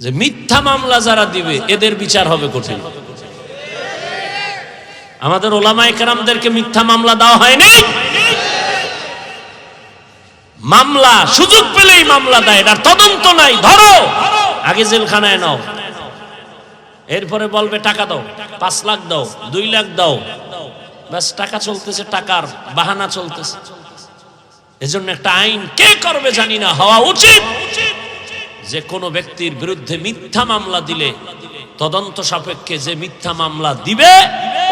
যে মিথ্যা মামলা যারা দিবে, এদের বিচার হবে কঠিন। আমাদের ওলামায়ে কেরামদেরকে মিথ্যা মামলা দেওয়া হয়নি মামলা, সুযোগ পেলেই মামলা দেয়, এটার তদন্ত নাই, ধরো! আগে জেলখানায় নাও। এরপরে বলবে, টাকা দাও, পাঁচ লাখ দাও, দুই লাখ দাও। ব্যাস, টাকা চলতেছে, টাকার বাহানা চলতেছে। এজন্য একটা আইন কে করবে জানি না, হওয়া উচিত। যে কোনো ব্যক্তির বিরুদ্ধে মিথ্যা মামলা দিলে, তদন্ত সাপেক্ষে যে মিথ্যা মামলা দিবে,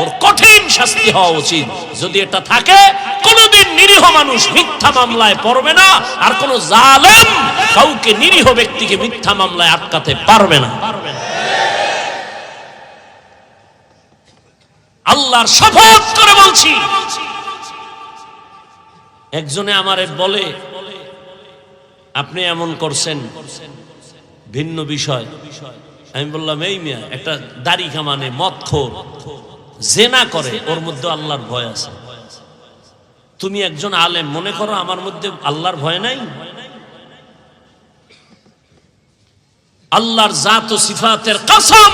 ওর কঠিন শাস্তি হওয়া উচিত। যদি এটা থাকে, কোনোদিন নিরীহ মানুষ মিথ্যা মামলায় পড়বে না, আর কোন জালেম কাউকে নিরীহ ব্যক্তিকে মিথ্যা মামলায় আটকাতে পারবে না। আল্লাহর শপথ করে বলছি, একজনে আমারে বলে, আপনি এমন করছেন ভিন্ন বিষয়। আমি বললাম, এই মিয়া, একটা দাড়ি কামানে মদ খোর জেনা করে, ওর মধ্যে আল্লাহর ভয় আছে। তুমি একজন আলেম, মনে করো আমার মধ্যে আল্লাহর ভয় নাই? আল্লাহর জাত ও সিফাতের কসম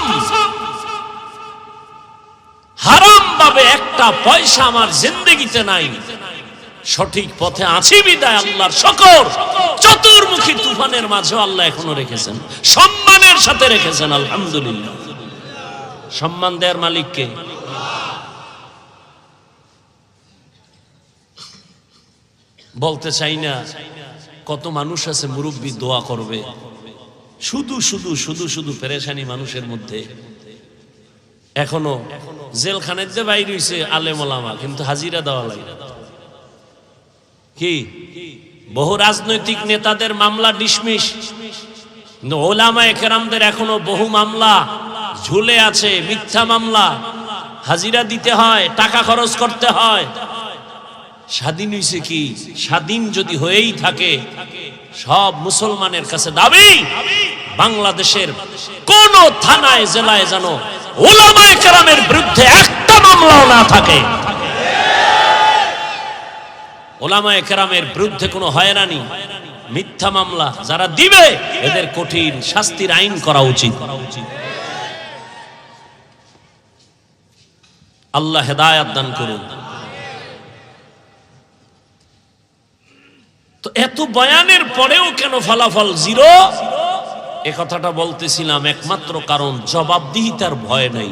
হারাম ভাবে একটা পয়সা আমার জিন্দগিতে নাই। সঠিক পথে আছি বিদায় আল্লাহর শকর। চতুর্মুখী তুফানের মাঝেও আল্লাহ এখনও রেখেছেন। সম্মানের সাথে রেখেছেন, আলহামদুলিল্লাহ। সম্মান দেওয়ার মালিককে বলতে চাই না, কত মানুষ আছে মুরব্বী দোয়া করবে। শুধু শুধু শুধু শুধু পেরেশানি মানুষের মধ্যে। এখনও জেলখানের যে বাইর হইছে আলেম কিন্তু হাজিরা দেওয়া লাগে কি? বহু রাজনৈতিক নেতাদের মামলা ডিসমিস ওলামা একরামদের এখনও বহু মামলা ঝুলে আছে, মিথ্যা মামলা। হাজিরা দিতে হয়, টাকা খরচ করতে হয়। স্বাধীন হয়েছে কি? স্বাধীন যদি হয়েই থাকে, সব মুসলমানের কাছে দাবি, বাংলাদেশের কোন থানায়, জেলায় যেন ওলামায়ে কেরামের বিরুদ্ধে একটা মামলাও না থাকে। ওলামায়ে কেরামের বিরুদ্ধে কোনো হয়রানি, মিথ্যা মামলা যারা দিবে, এদের কঠিন শাস্তির আইন করা উচিত। আল্লাহ হেদায়াত দান করুন। তো এত বয়ানের পরেও কেন ফলাফল জিরো? এ কথাটা বলতেছিলাম একমাত্র কারণ জবাবদিহিতার ভয় নাই।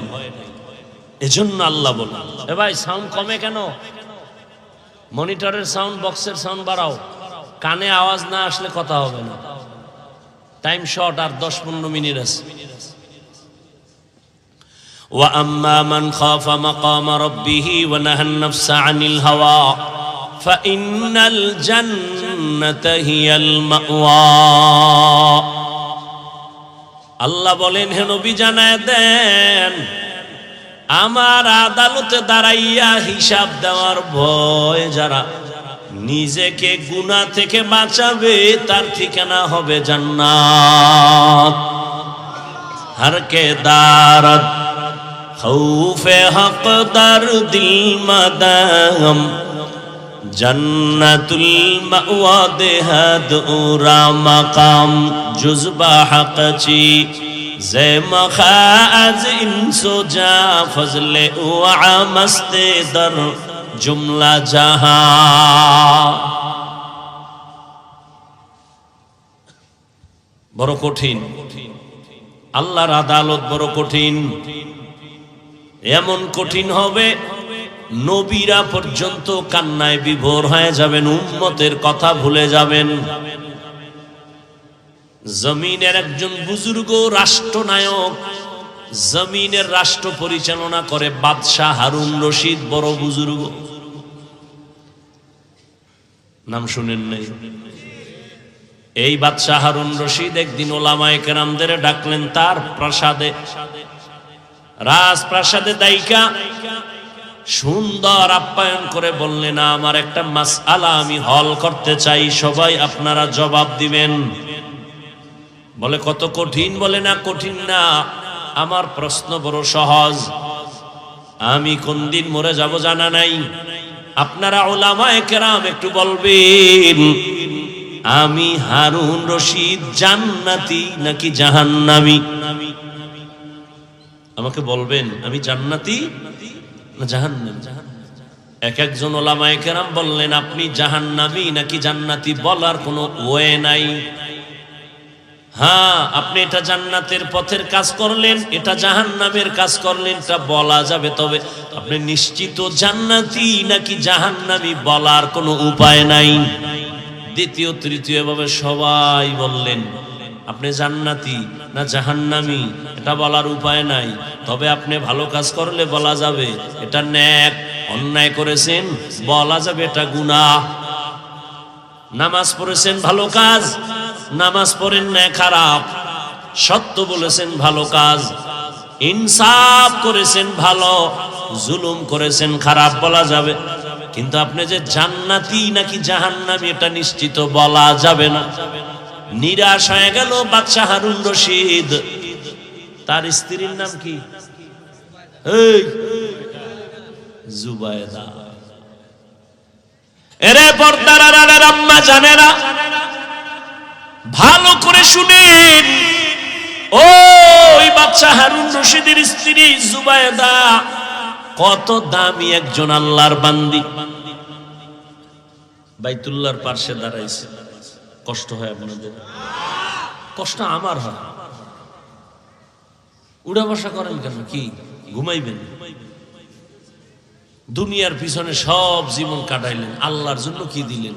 এজন্য আল্লাহ বল এ ভাই সাউন্ড কমে কেন? মনিটরের সাউন্ড বক্সের সাউন্ড বাড়াও কানে আওয়াজ না আসলে কথা হবে না টাইম শর্ট আর দশ পনেরো মিনিট আছে وأما من خاف مقام ربه ونهى النفس عن الهوى فإن الجنة هي المأوى আল্লাহ বলেন হে নবী জানায় দেন আমার আদালতে দাঁড়াইয়া হিসাব দেওয়ার ভয় যারা নিজেকে গুণা থেকে বাঁচাবে, তার ঠিকানা হবে জান্নাত। হরকে দারত খৌফে হক দার দিল মাদাম, জান্নাতুল মাওয়া দেহাদ উরা মাকাম, জুজবা হকচি। زیم خاز انسو جا فضل اوعا مست در জুমলা جہاں. বড় কঠিন আল্লাহর আদালত বড় কঠিন এমন কঠিন হবে নবীরা পর্যন্ত কান্নায় বিভোর হয়ে যাবেন উম্মতের কথা ভুলে যাবেন জমিনের একজন বুজুর্গ রাষ্ট্রনায়ক, জমিনের রাষ্ট্র পরিচালনা করে বাদশাহ হারুন রশিদ, বড় বুজুর্গ। নাম শুনেন নাই? এই বাদশাহ হারুন রশিদ একদিন ওলামায়ে কেরামদের ডাকলেন, তার প্রাসাদে, রাজপ্রাসাদে দায়িকা। সুন্দর আপ্যায়ন করে বললেন, আমার একটা মাস আলা আমি হল করতে চাই, সবাই আপনারা জবাব দিবেন। বলে, কত কঠিন? বলে, না, কঠিন না। আমার প্রশ্ন বড় সহজ। আমি কোন দিন মরে যাব জানা নাই। আপনারা ওলামায় কেরাম একটু বলবেন, আমি হারুন রশিদ জান্নাতি নাকি জাহান্নামি? আমাকে বলবেন, আমি জান্নাতি না জাহান্নামি? এক একজন ওলামায়ে কেরাম বললেন, আপনি জাহান্নামি নাকি জান্নাতি বলার কোনো ওয়ে নাই। হ্যাঁ আপনি এটা জান্নাতের পথের কাজ করলেন, এটা জাহান্নামের কাজ করলেন, এটা বলা যাবে। তবে আপনি নিশ্চিত জান্নাতি নাকি জাহান্নামি বলার কোনো উপায় নাই? দ্বিতীয়, তৃতীয় ভাবে সবাই বললেন, আপনি জান্নাতি না জাহান্নামি? এটা বলার উপায় নাই। তবে আপনি ভালো কাজ করলে বলা যাবে, এটা ন্যাক, অন্যায় করেছেন, বলা যাবে এটা গুনাহ। নামাজ পড়েছেন, ভালো কাজ নামাজ পড়েন না, খারাপ। সত্য বলেছেন, ভালো কাজ। ইনসাফ করেছেন, ভালো। জুলুম করেছেন, খারাপ বলা যাবে। কিন্তু আপনি যে জান্নাতি নাকি জাহান্নামি, এটা নিশ্চিত বলা যাবে না। নিরাশ হয়ে গেল বাচ্চা হারুন রশিদ। তার স্ত্রীর নাম কি? জুবায়দা। এরে পর্দার আম্মা জানে না ভালো করে শুনেন। ওই বাচ্চা হারুন রশিদের স্ত্রী জুবায়দা, কত দামি একজন আল্লাহর বান্দি। বাইতুল্লাহর পার্শ্বে দাঁড়াইছে। কষ্ট হয় আপনাদের? কষ্ট আমার হয়। উড়া বসা করেন কেন? কি? ঘুমাইবেন? দুনিয়ার পিছনে সব জীবন কাটাইলেন। আল্লাহর জন্য কি দিলেন?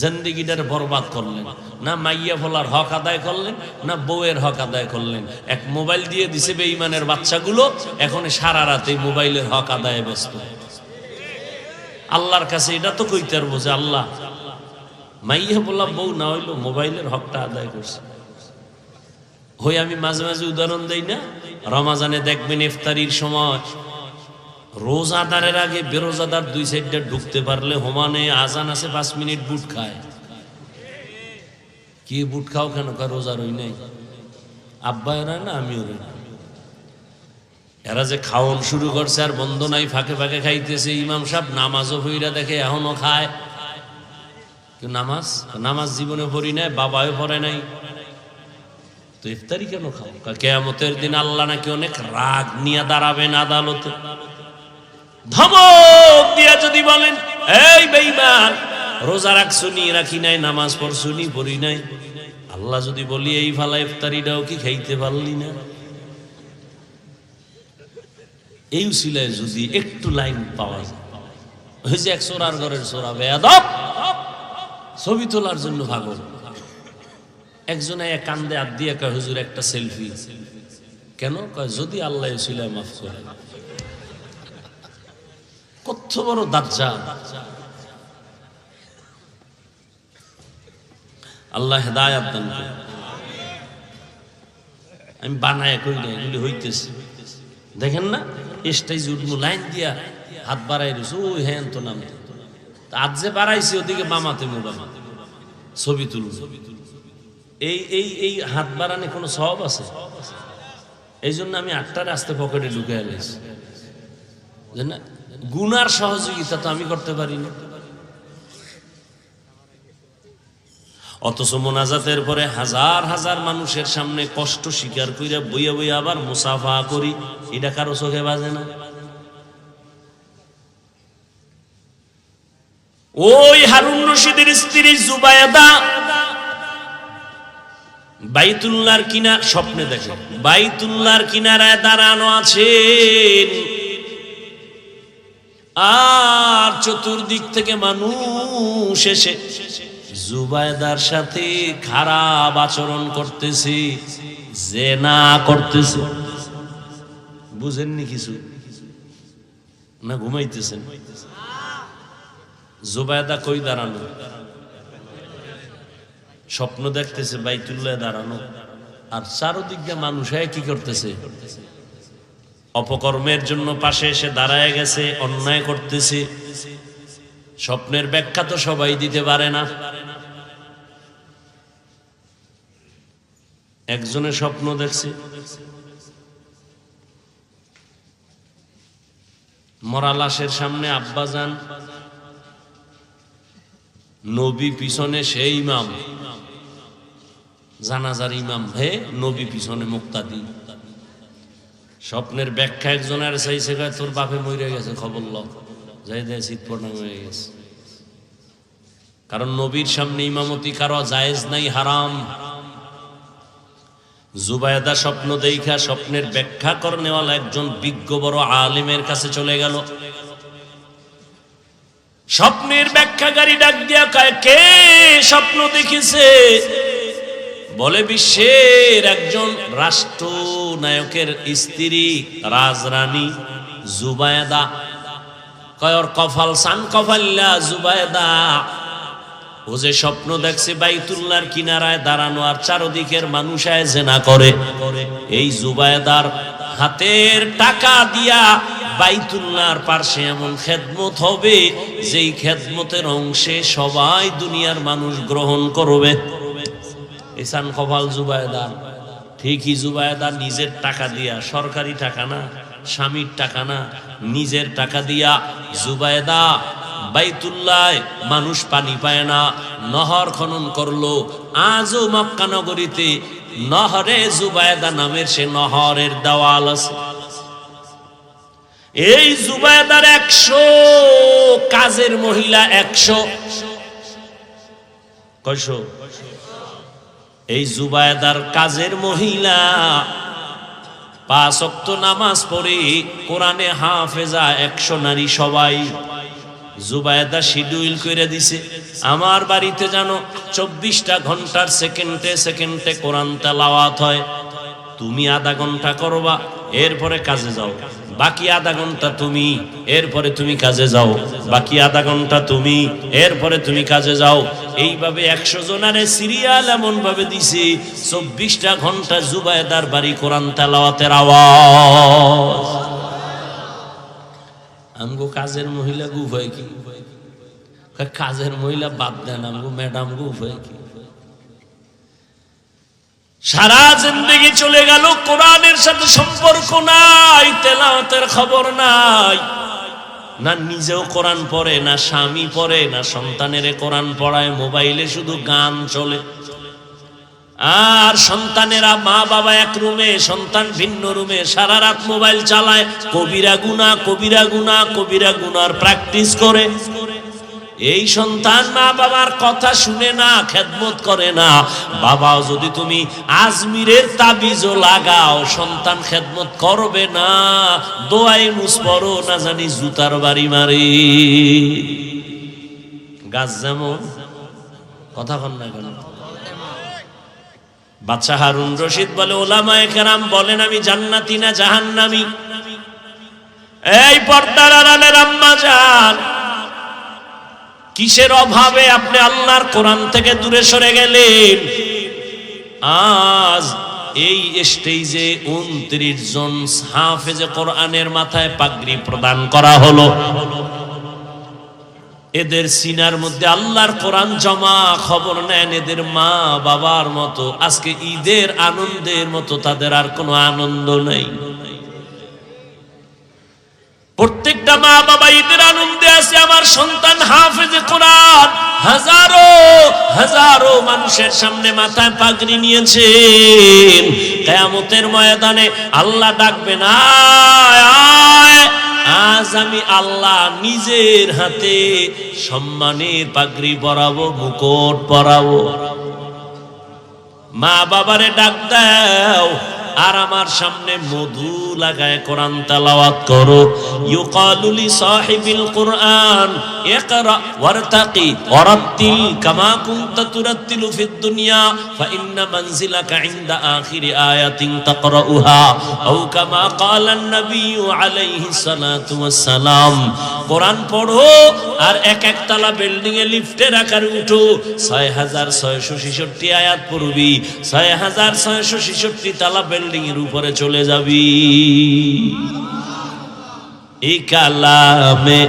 জিন্দিগিটার বরবাদ করলেন, না মাইয়া ফলার হক আদায় করলেন, না বউয়ের হক আদায় করলেন। এক মোবাইল দিয়ে দিছে বেঈমানের বাচ্চাগুলো, এখন সারা রাতে মোবাইলের হক আদায় ব্যস্ত। আল্লাহর কাছে এটা তো কইতে পারব যে আল্লাহ, মাইয়া বলা বউ না হইল মোবাইলের হকটা আদায় করছে। হই আমি মাঝে মাঝে উদাহরণ দেই না, রমাজানে দেখবেন ইফতারির সময় রোজাদারের আগে বেরোজাদার দুই সাইডটা ঢুকতে পারলে হোমানে আজান আছে, পাঁচ মিনিট বুট খায়। কি বুট খাও কেন? কা রোজা রই নাই। আব্বা এরা না, আমিও রই না। এরা যে খাওয়ন শুরু করছে আর বন্ধ নাই, ফাঁকে ফাঁকে খাইতেছে, ইমাম সাহেব নামাজও হইরা দেখে এখনও খায়। কেউ নামাজ? নামাজ জীবনে পড়ি নাই বাবাও পড়ে নাই। তো ইফতারি কেন খাও? কেয়ামতের দিন আল্লাহ নাকি অনেক রাগ নিয়ে দাঁড়াবেন আদালতে। ধমক দিয়া যদি বলেন, এই বেইমান রোজা রাখছুনি রাখি নাই, নামাজ পড়ছুনি পড়ি নাই। আল্লাহ যদি বলি, এই ফালা ইফতারিটাও কি খাইতে পারলি না? এই উসিলায় যদি একটু লাইন পাওয়া যায়, ওই যে এক সোরার ঘরের সোরা, বেয়াদব! ছবি তোলার জন্য ভাগল একজনে এক কান্দে হাত দিয়ে হুজুর, একটা সেলফি। কেন? কয়, যদি আল্লাহ উসিলায় মাফ করে কত বড় দাজ্জা আল্লাহ হেদায়াত দান। আমি বানায় কই না, এগুলি হইতেছে। দেখেন না, স্টেজ উঠবো লাইন দিয়া হাত বাড়াই রয়েছে ওই হ্যাঁ তো নাম। আজ যে বাড়াইছে, ওদিকে মামাতে মোবাইল ছবি তুলুন এই এই এই হাত বাড়ানে কোনো সব আছে? এই জন্য আমি আটটা রাস্তা পকেটে ঢুকে না গুনার সহযোগিতা তো আমি করতে পারি না অথচ মোনাজাতের পরে হাজার হাজার মানুষের সামনে কষ্ট স্বীকার কইরা বইয়া বইয়া আবার মুসাফা করি, এটা কারও চোখে বাজে না। ওই হারুন রশিদের স্ত্রী জুবায়দা বাইতুল্লার কিনা, স্বপ্নে দেখে বাইতুল্লার কিনারায় দাঁড়ানো আছেন। আর চতুর্দিক থেকে মানুষ এসে জুবায়দার সাথে খারাপ আচরণ করতেছে, জেনা করতেছে। বুঝেননি কিছু? না ঘুমাইতেছেন? জুবায়দা কই দাঁড়ানো? স্বপ্ন দেখতেছে বাইতুল্লাহ দাঁড়ানো। আর চারোদিক দিয়ে মানুষ কি করতেছে। অপকর্মের জন্য পাশে এসে দাঁড়ায় গেছে, অন্যায় করতেছে। স্বপ্নের ব্যাখ্যা তো সবাই দিতে পারে না। একজনের স্বপ্ন দেখছে। মরা লাশের সামনে আব্বা যান নবী পিছনে সেই ইমাম। জানাজার ইমাম। হে নবী পিছনে মুক্তাদি। স্বপ্নের ব্যাখ্যা একজনের চাইছে তোর বাপে মরে গেছে, খবর ল। যাই দেয় শীত পড়া হয়ে গেছে। কারণ নবীর সামনে ইমামতি কারও জায়েজ নাই, হারাম। জুবায়দা স্বপ্ন দেখা স্বপ্নের ব্যাখ্যা করনেওয়ালা একজন বিজ্ঞ বড় আলিমের কাছে চলে গেল। স্বপ্নের ব্যাখ্যাকারী ডাক দিয়া কয়, কে স্বপ্ন দেখেছে? বলে, বিশ্বের একজন রাষ্ট্র। নায়কের স্ত্রী, রাজরানী জুবায়দা। কয়র কফাল সান কফাল্লা জুবায়দা। ও যে স্বপ্ন দেখছে বাইতুল্লার কিনারায় দাঁড়ানো আর চারদিকের মানুষ জেনা করে। এই জুবায়দার হাতের টাকা দিয়া বাইতুল্লাহর পার্শ্বে এমন খেদমত হবে, যেই খেদমতের অংশে সবাই দুনিয়ার মানুষ গ্রহণ করবে। এসান কপাল জুবায়দার। ঠিকই জুবায়দা নিজের টাকা দিয়া, সরকারি টাকা না, স্বামীর টাকা না, নিজের টাকা দিয়া জুবায়দা বাইতুল্লায় মানুষ পানি পায় না, নহর খনন করল। আজও মক্কা নগরীতে নহরে জুবায়দা নামের সে নহরের দেওয়াল আছে। এই জুবায়দার একশো কাজের মহিলা একশো। কয়শো? এই জুবায়দার কাজের মহিলা পাঁচ অক্ত নামাজ পড়ে কোরআনে হাফেজা একশো নারী সবাই। জুবায়দা শিডিউল করে দিছে, আমার বাড়িতে জানো চব্বিশটা ঘণ্টার সেকেন্ডে সেকেন্ডে কোরআন তেলাওয়াত হয়। তুমি আধা ঘণ্টা করবা, এরপরে কাজে যাও। বাকি আধা ঘণ্টা তুমি, এরপরে তুমি কাজে যাও। বাকি আধা ঘণ্টা তুমি, এরপরে তুমি কাজে যাও। এইভাবে একশো জনারে সিরিয়াল এমন ভাবে দিছে, চব্বিশটা ঘণ্টা জুবায়দার বাড়ি কোরআন তেলাওয়াতের আওয়াজ। আমগো কাজের মহিলা গুফ হয় কি? কাজের মহিলা বাদ দেন আমগো, ম্যাডাম গুফ হয় কি? সারা জিন্দগি চলে গেল, কোরআনের সাথে সম্পর্ক নাই, তেলাওয়াতের খবর নাই। না নিজেও কোরআন পড়ে, না স্বামী পড়ে, না সন্তানের কোরআন পড়ায়, মোবাইলে শুধু গান চলে। আর সন্তানেরা মা বাবা এক রুমে, সন্তান ভিন্ন রুমে, সারা রাত মোবাইল চালায়, কবিরা গুনা কবিরা গুনা কবিরা গুনার প্র্যাকটিস করে। এই সন্তান মা বাবার কথা শুনে না, খেদমত করে না। বাবাও যদি তুমি আজমিরের তাবিজও লাগাও, সন্তান খেদমত করবে না। দোয়াই মুস মুসপরো না জানি জুতার বাড়ি মারি। গাছ যেমন, কথা কন না কেন? বাচ্চা হারুন রশিদ বলে, ওলামায়ে কেরাম বলেন, আমি জান্নাতি না জাহান্নামি? এই পর্দার আড়ালের আম্মা যান কিসের অভাবে আপনি আল্লাহর কোরআন থেকে দূরে সরে গেলেন? আজ এই স্টেজে উনত্রিশ জন হাফেজে কোরআনের মাথায় পাগড়ি প্রদান করা হলো। এদের সিনার মধ্যে আল্লাহর কোরআন জমা খবর নেন, এদের মা বাবার মতো। আজকে ঈদের আনন্দের মতো তাদের আর কোনো আনন্দ নেই। প্রত্যেকটা মা বাবা ঈদের আনন্দে আছে, আমার সন্তান হাফেজে কোরআন। হাজারো হাজারো মানুষের সামনে মাথায় পাগড়ি নিয়েছেন। কেয়ামতের ময়দানে আল্লাহ ডাকবেন আয় আয়, আজ আমি আল্লাহ নিজের হাতে সম্মানের পাগড়ি পরাবো, মুকুট পরাবো। মা বাবারে ডাক দাও আর আমার সামনে মধু লাগায় কোরআন তালাওয়াত করো। ইউকালু লি সাহিবিল কুরআন, ইকরা ওয়ারতাকি, ওয়ারাত্তিল কামা কুনতা তুরাত্তিলু ফিদ দুনিয়া ফাইন্না মানজিলাকা ইনদা আখিরি আয়াতিন তাকরাউহা, আও কামা ক্বালা an-নবী আলাইহি সালাতু ওয়াসসালাম। কোরআন পড়ো আর এক এক তালা বিল্ডিং এ লিফটের আকারে উঠো। ছয় হাজার ছয়শো ছেষট্টি আয়াত পড়বি, ছয় হাজার ছয়শো ছেষট্টি তালা বিল্ডিং এর উপরে চলে যাবি। এই কালামে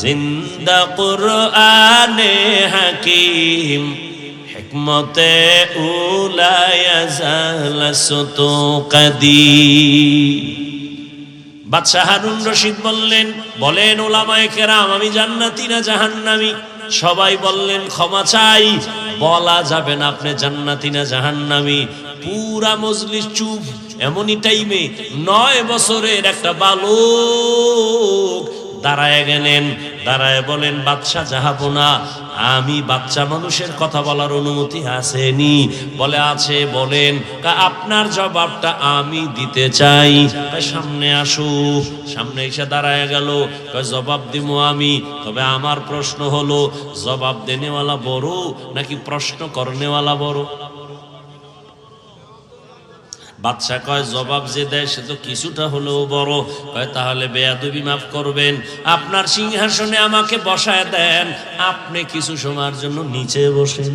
জিন্দা কুরআনে হাকিম হিকমতে কাদিম। বাদশাহ হারুন রশিদ বললেন, বলেন ওলামায়ে কেরাম, আমি জান্নাতি না জাহান্নামি? সবাই বললেন, ক্ষমা চাই। বলা যাবে না আপনি জান্নাতি না জাহান্নামি। পুরা মজলিস চুপ, এমনই টাইমে নয় বছরের একটা বালক দাঁড়ায় গেলেন, দাঁড়ায় বলেন, বাদশাহ, যাহাবো না। আমি বাচ্চা মানুষের কথা বলার অনুমতি আসেনি। বলে, আছে, বলেন। আপনার জবাবটা আমি দিতে চাই। সামনে আসো। সামনে এসে দাঁড়ায় গেল। জবাব দিব আমি। তবে আমার প্রশ্ন হলো, জবাব দেনেওয়ালা বড় নাকি প্রশ্ন করনেওয়ালা বড়? বাচ্চা কয়, জবাব যে দেয় সে তো কিছুটা হলেও বড়। কয়, তাহলে বেয়াদবি মাফ করবেন। আপনার সিংহাসনে আমাকে বসায় দেন। আপনি কিছু সময়ের জন্য নিচে বসেন।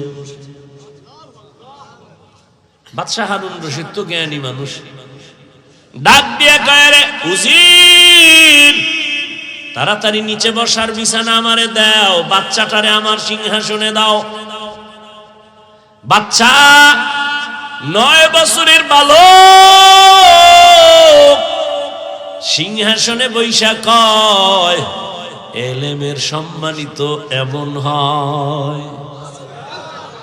বাদশাহ হারুন রশিদ তো জ্ঞানী মানুষ। ডাক দিয়ে কয় রে তাড়াতাড়ি নিচে বসার বিছানা আমারে দাও। বাচ্চাটারে আমার সিংহাসনে দাও। বাচ্চা নয় বছরের বালক। সিংহাসনে বৈশা কয় এলেমের সম্মানিত এমন হয়।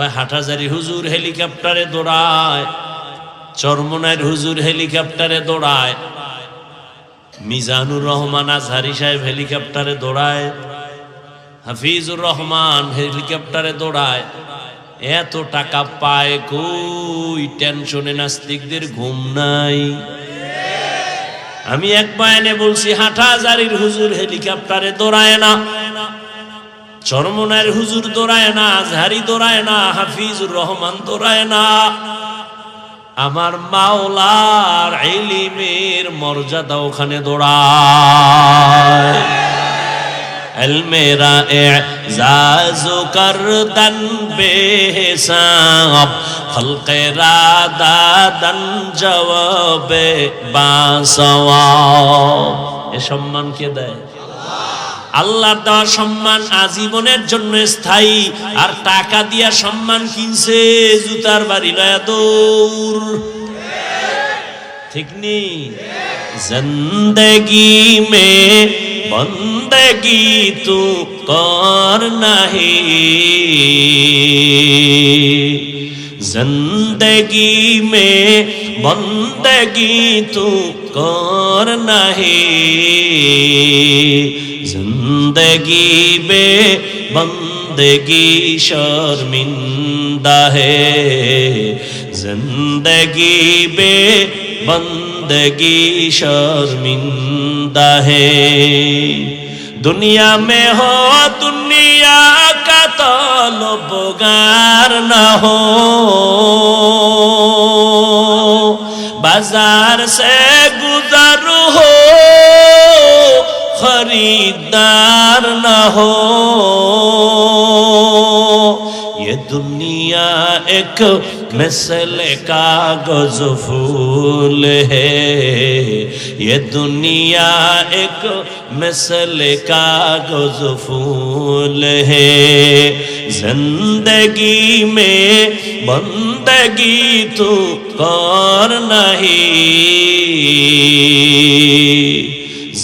কয় হাটাজারি হুজুর হেলিকপ্টারে দৌড়ায় চরমনায়ের হুজুর হেলিকপ্টারে দৌড়ায়, মিজানুর রহমান আজহারি সাহেব হেলিকপ্টারে দৌড়ায়, হাফিজুর রহমান হেলিকপ্টারে দৌড়ায়। এত টাকা পায় কই, টেনশনে নাস্তিকদের ঘুম নাই। আমি এক বয়ানে বলছি হাটাজারির হুজুর হেলিকপ্টারে দৌড়ায় না। চরমনায়ের হুজুর দৌড়ায় না আজহারি দৌড়ায় না হাফিজুর রহমান দৌড়ায় না আমার মাওলার এলিমের মর্যাদা ওখানে দৌড়ায় الميرا اعزاز كردن بحساب خلق را دادن جواب বাসওয়াব এ সম্মান কে দেয় আল্লাহর দেওয়া সম্মান আজীবনের জন্য স্থায়ী, আর টাকা দিয়া সম্মান কিনছে জুতার বাড়ি লয়া দৌড়। ঠিক নেই জিন্দগি মে বন্দগি তু কর নাহি। জিন্দগি মে বন্দগি তু কর নাহি। বন্দেগি বে বন্দেগি শর্মিন্দা হে। জিন্দগি বে বন্দগি শর্মিন্দা হে। দুনিয়া মে হো, দুনিয়া কা তল বোগার না হো। বাজার সে গুজার হো। خریدار نہ ہو۔ یہ دنیا ایک مثل کا گزفول ہے۔ یہ دنیا ایک مثل کا گزفول ہے۔ زندگی میں بندگی تو کور نہیں۔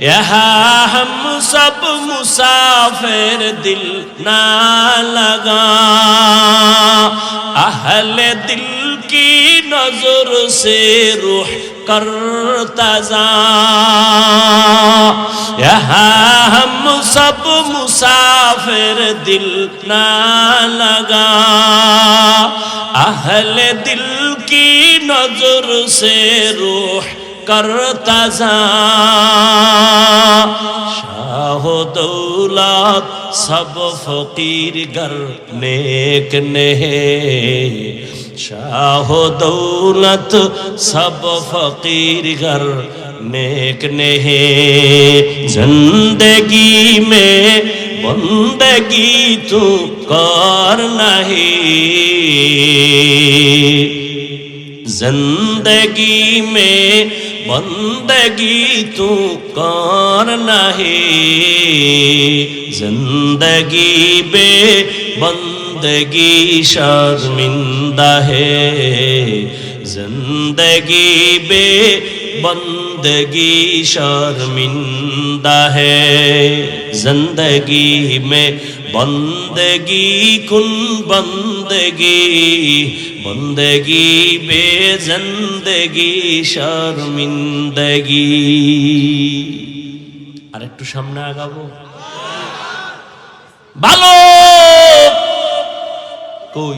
यहाँ हम सब मुसाफिर दिल ना लगा अहल दिल की नजर से रूह करता जा यहाँ हम सब मुसाफिर दिल ना लगा अहल दिल की नजर से रूह کرتا شاہ و دولت سب فقیر گر نیک نے شاہ و دولت سب فقیر گر نیک نہیں زندگی میں بندگی تو کار نہیں زندگی میں بندگی تو کون نہیں زندگی بے بندگی شرمندہ ہے۔ زندگی بے بندگی شرمندہ ہے۔ زندگی میں بندگی، کن بندگی বন্দগি বে জন্দগি শর্মিন্দগি। আর একটু সামনে আগাবো। ভালো কই?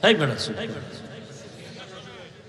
তাই বেড়াচ্ছ।